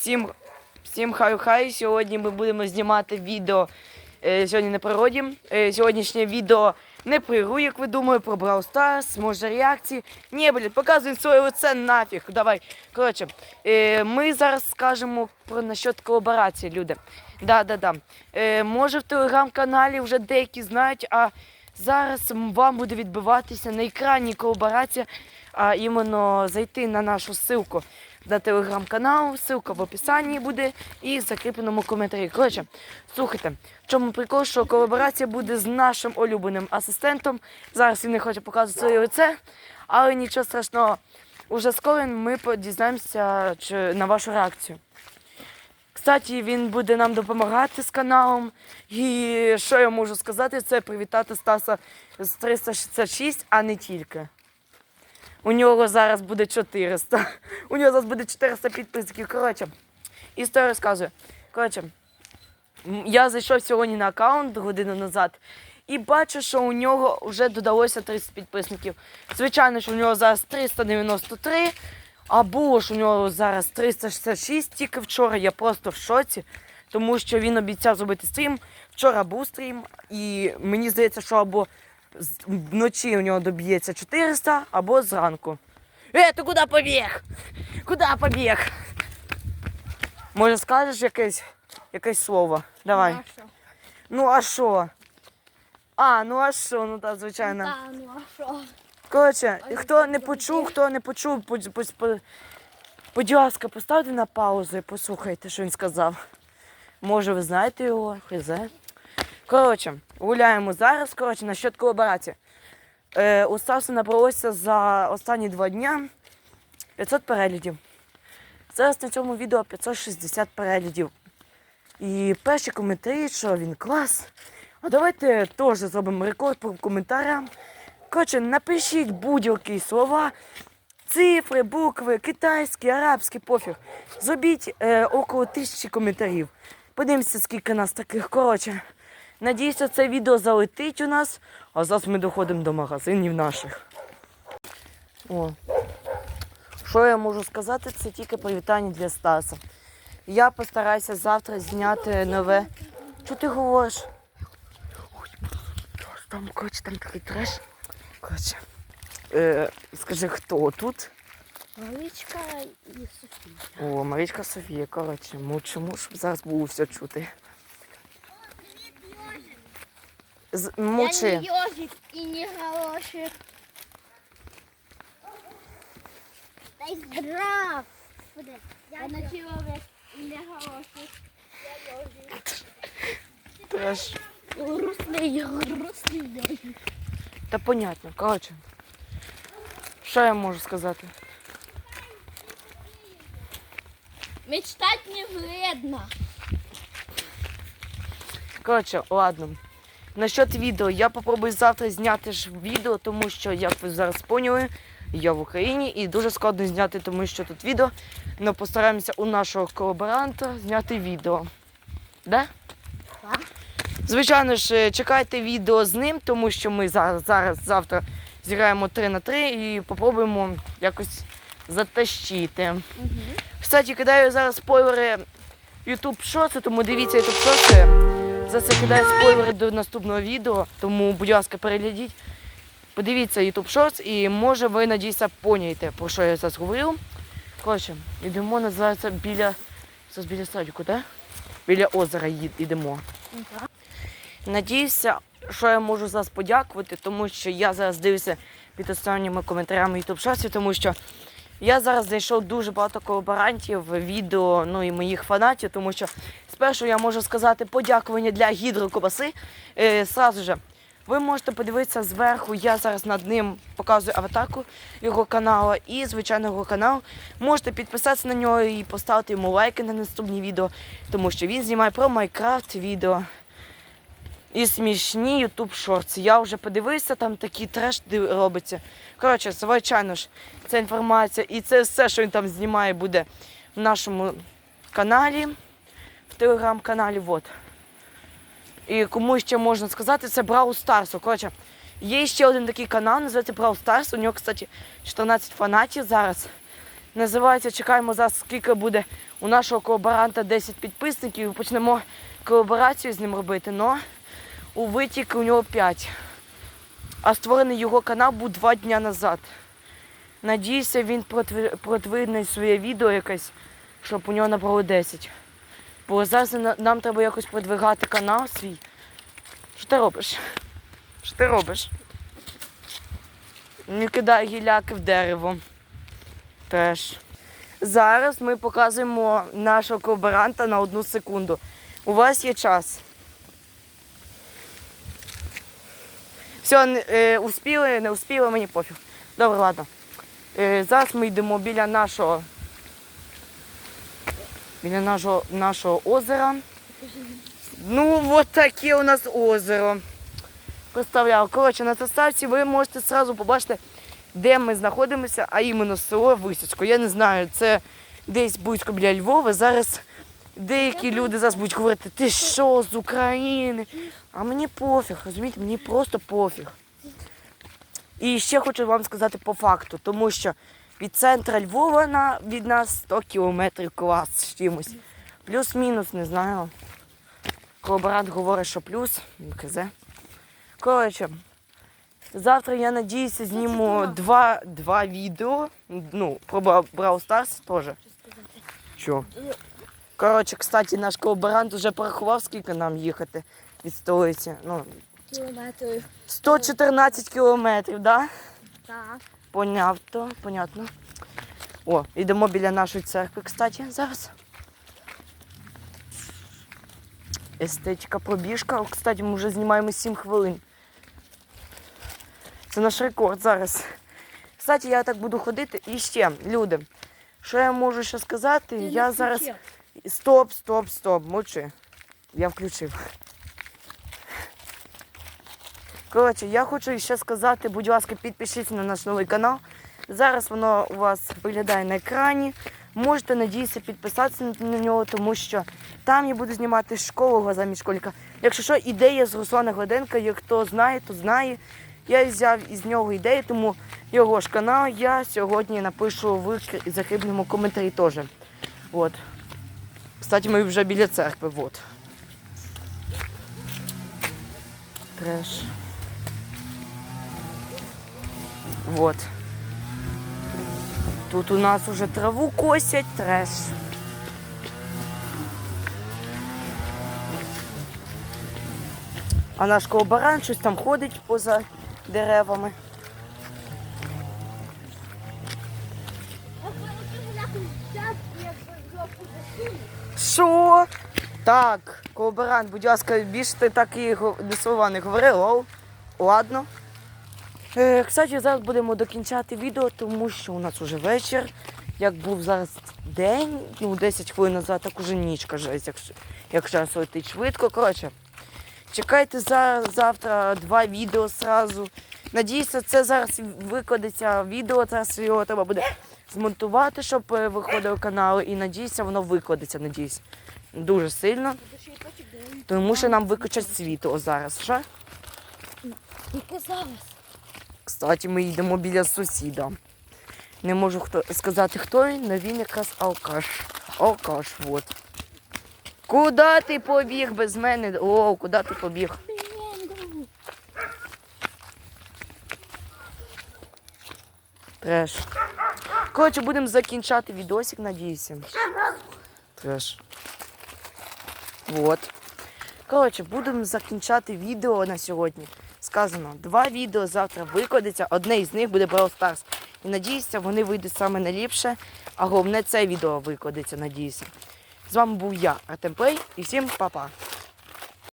Всім, всім хай-хай. Сьогодні ми будемо знімати відео. Е, сьогодні на природі. Е, сьогоднішнє відео не про ігру, як ви думаєте, про Brawl Stars, може реакції. Ні, блядь, показуємо своє лице нафіг. Давай. Коротше, е, ми зараз скажемо про насчет колаборації, люди. Да, да, да. Е, може в телеграм-каналі вже деякі знають, а зараз вам буде відбиватися на екрані колаборація, а іменно зайти на нашу ссылку на телеграм-канал, ссылка в описанні буде і в закріпленому коментарі. Коротше, слухайте, в чому прикол, що колаборація буде з нашим улюбленим асистентом. Зараз він не хоче показувати своє лице, але нічого страшного. Уже скоро ми дізнаємося на вашу реакцію. Кстати, він буде нам допомагати з каналом. І що я можу сказати, це привітати Стаса з 366, а не тільки. У нього зараз буде 400. У нього зараз буде 400 підписників. Коротше, історія розказує. Коротше, я зайшов сьогодні на аккаунт годину назад і бачу, що у нього вже додалося 30 підписників. Звичайно, що у нього зараз 393, а було ж у нього зараз 366. Тільки вчора я просто в шоці, тому що він обіцяв зробити стрім. Вчора був стрім, і мені здається, що або вночі у нього доб'ється 400, або зранку. Е, ти куди побіг? Куди побіг? Може скажеш якесь, якесь слово? Давай. Ну, а що? Ну а? А, ну а що? Ну так, звичайно. Та, ну а що? Коротше, хто не почув, хто не почув, будь, будь, будь, будь ласка, поставте на паузу і послухайте, що він сказав. Може, ви знаєте його, хз. Коротше, гуляємо зараз. Коротше, насчет колаборації. Е, у Стаса набралося за останні два дня 500 переглядів. Зараз на цьому відео 560 переглядів. І перші коментарі, що він клас. А давайте теж зробимо рекорд по коментарям. Коротше, напишіть будь-які слова, цифри, букви, китайські, арабські, пофіг. Зробіть е, около тисячі коментарів. Подивимося, скільки нас таких. Коротше, надіюся, це відео залетить у нас, а зараз ми доходимо до магазинів наших. О. Що я можу сказати, це тільки привітання для Стаса. Я постараюся завтра зняти нове. Що ти говориш? Там, коротше, там такий треш. Коротше. Е, скажи, хто тут? Маличка і Софія. О, Марічка Софія, коротше, мовчимо, щоб зараз було все чути. З, Я не йожик і не галошик. Та й здрав. Я не чоловік і не галошик. Я йожик. Треш. Грустний, грустний йожик. Та понятно, коротше. Що я можу сказати? Мечтать не вредно. Коротше, ладно. Насчет відео, я попробую завтра зняти ж відео, тому що, як ви зараз поняли, я в Україні і дуже складно зняти, тому що тут відео. Але постараємося у нашого колаборанта зняти відео. Да? Так. Звичайно ж, е, чекайте відео з ним, тому що ми зараз, зараз завтра зіграємо 3 на 3 і попробуємо якось затащити. Угу. Кстати, кидаю зараз спойлери YouTube шоси, тому дивіться YouTube шоси. За це кидаю спойлери до наступного відео, тому, будь ласка, переглядіть. Подивіться YouTube шоц і може ви надіюся поняєте, про що я зараз говорив. Коротше, йдемо, називається біля. Зараз біля садіку, так? Біля озера йдемо. Надіюся, що я можу зараз подякувати, тому що я зараз дивлюся під останніми коментарями YouTube шоців, тому що я зараз знайшов дуже багато колаборантів, відео, ну і моїх фанатів, тому що спершу я можу сказати подякування для гідрокобаси. Е, сразу же, ви можете подивитися зверху, я зараз над ним показую аватарку його каналу і, звичайно, його канал. Можете підписатися на нього і поставити йому лайки на наступні відео, тому що він знімає про Майнкрафт відео. І смішні YouTube шорти. Я вже подивився, там такий треш робиться. Коротше, звичайно ж, ця інформація і це все, що він там знімає, буде в нашому каналі, в телеграм-каналі. Вот. І кому ще можна сказати, це Brawl Stars. Коротше, є ще один такий канал, називається Brawl Stars. У нього, кстати, 14 фанатів зараз. Називається Чекаємо зараз, скільки буде у нашого колаборанта 10 підписників почнемо колаборацію з ним робити. Но у витік у нього 5. А створений його канал був 2 дні назад. Надіюся, він продвине своє відео якесь, щоб у нього набрало 10. Бо зараз нам треба якось продвигати канал свій. Що ти робиш? Що ти робиш? Не кидай гіляки в дерево. Теж. Зараз ми показуємо нашого колаборанта на одну секунду. У вас є час. Все, е, успіли, не успіли, мені пофіг. Добре, ладно. Е, зараз ми йдемо біля нашого. Біля нашого, нашого озера. Ну, от таке у нас озеро. Представляю. Коротше, на заставці ви можете одразу побачити, де ми знаходимося, а іменно село Висоцько. Я не знаю, це десь близько біля Львова. Зараз деякі люди зараз будуть говорити, ти що з України? А мені пофіг, розумієте, мені просто пофіг. І ще хочу вам сказати по факту, тому що від центра Львова на, від нас 100 кілометрів клас з чимось. Плюс-мінус, не знаю. Колаборант говорить, що плюс, ну, кз. Коротше, завтра я надіюся зніму два, два відео. Ну, про Brawl Stars теж. Що? Коротше, кстати, наш колаборант вже порахував, скільки нам їхати від столиці. Ну, Кілометрів. 114 кілометрів, так? Да? Так. Понятно, понятно. О, йдемо біля нашої церкви, кстати, зараз. Естетика пробіжка. О, Кстати, ми вже знімаємо 7 хвилин. Це наш рекорд зараз. Кстати, я так буду ходити. І ще, люди, що я можу ще сказати? я зараз. Стоп, стоп, стоп, мовчи. Я включив. Коротше, я хочу ще сказати, будь ласка, підпишіться на наш новий канал. Зараз воно у вас виглядає на екрані. Можете надіюся підписатися на- нього, тому що там я буду знімати школу замість школьника. Якщо що, ідея з Руслана Гладенка, як хто знає, то знає. Я взяв із нього ідею, тому його ж канал я сьогодні напишу в закріпленому коментарі теж. От. Кстати, ми вже біля церкви. Вот. Треш. Вот. Тут у нас уже траву косять, треш. А наш колаборант щось там ходить поза деревами. Що? Так, колаборант, будь ласка, більше ти так і не слова не говори, лол. Ладно. Е, кстати, зараз будемо докінчати відео, тому що у нас вже вечір. Як був зараз день, ну 10 хвилин назад, так уже нічка жесть, як, ш- як час летить швидко. Коротше, чекайте за, завтра два відео зразу. Надіюся, це зараз викладеться відео, зараз його треба буде змонтувати, щоб е, виходив канал. І надіюся, воно викладеться, надіюсь. Дуже сильно. Тому що нам виключать світло зараз. Що? Тільки зараз. Кстати, ми йдемо біля сусіда. Не можу хто сказати, хто він, але він якраз алкаш. Алкаш, от. Куди ти побіг без мене? О, куди ти побіг? Треш. Коротше, будемо закінчати відосик, надіюся. Треш. Вот. Коротше, будемо закінчати відео на сьогодні. Сказано, два відео завтра викладеться, одне із них буде Brawl Stars. І надіюся, вони вийдуть саме найліпше, а головне це відео викладеться, надіюся. З вами був я, Артем Плей, і всім па-па.